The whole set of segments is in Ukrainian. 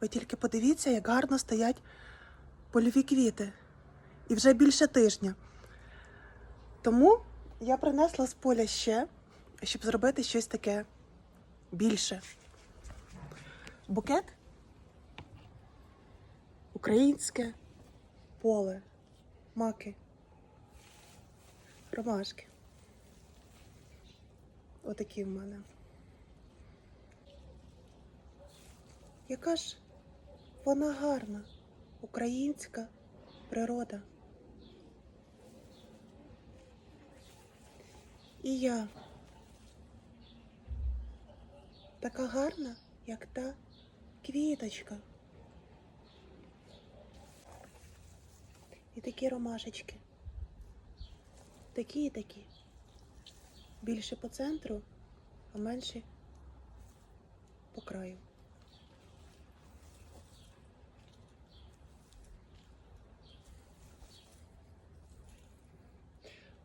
Ви тільки подивіться, як гарно стоять польові квіти. І вже більше тижня. Тому я принесла з поля ще, щоб зробити щось таке більше. Букет українське поле, маки, ромашки. Отакі в мене. Яка ж вона гарна, українська природа. І я така гарна, як та квіточка. І такі ромашечки. Такі і такі. Більше по центру, а менше по краю.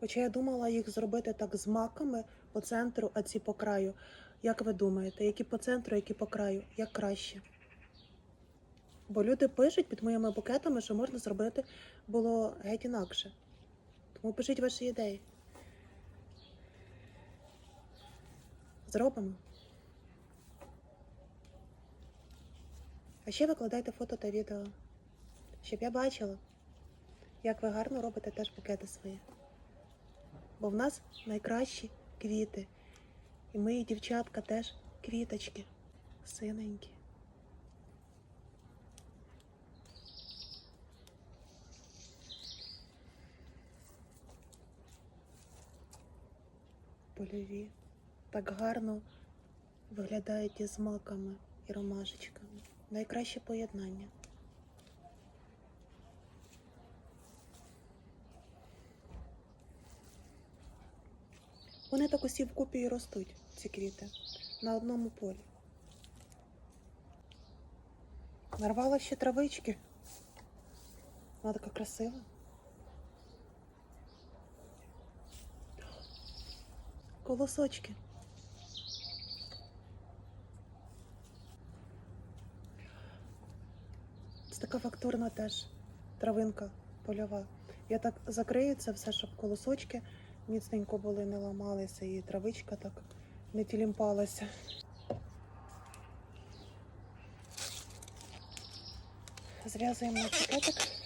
Хоча я думала їх зробити так з маками по центру, а ці по краю. Як ви думаєте, які по центру, які по краю? Як краще? Бо люди пишуть під моїми букетами, що можна зробити було геть інакше. Тому пишіть ваші ідеї. Зробимо. А ще викладайте фото та відео, щоб я бачила, як ви гарно робите теж букети свої. Бо в нас найкращі квіти. І мої дівчатка теж квіточки, синенькі. Польові. Так гарно виглядають із маками і ромашечками. Найкраще поєднання. Вони так усі вкупі і ростуть, ці квіти, на одному полі. Нарвала ще травички. Вона така красива. Колосочки. Це така фактурна теж травинка польова. Я так закрию це все, щоб колосочки міцненько були, не ламалися, і травичка так не тілімпалася. Зв'язуємо пакетик.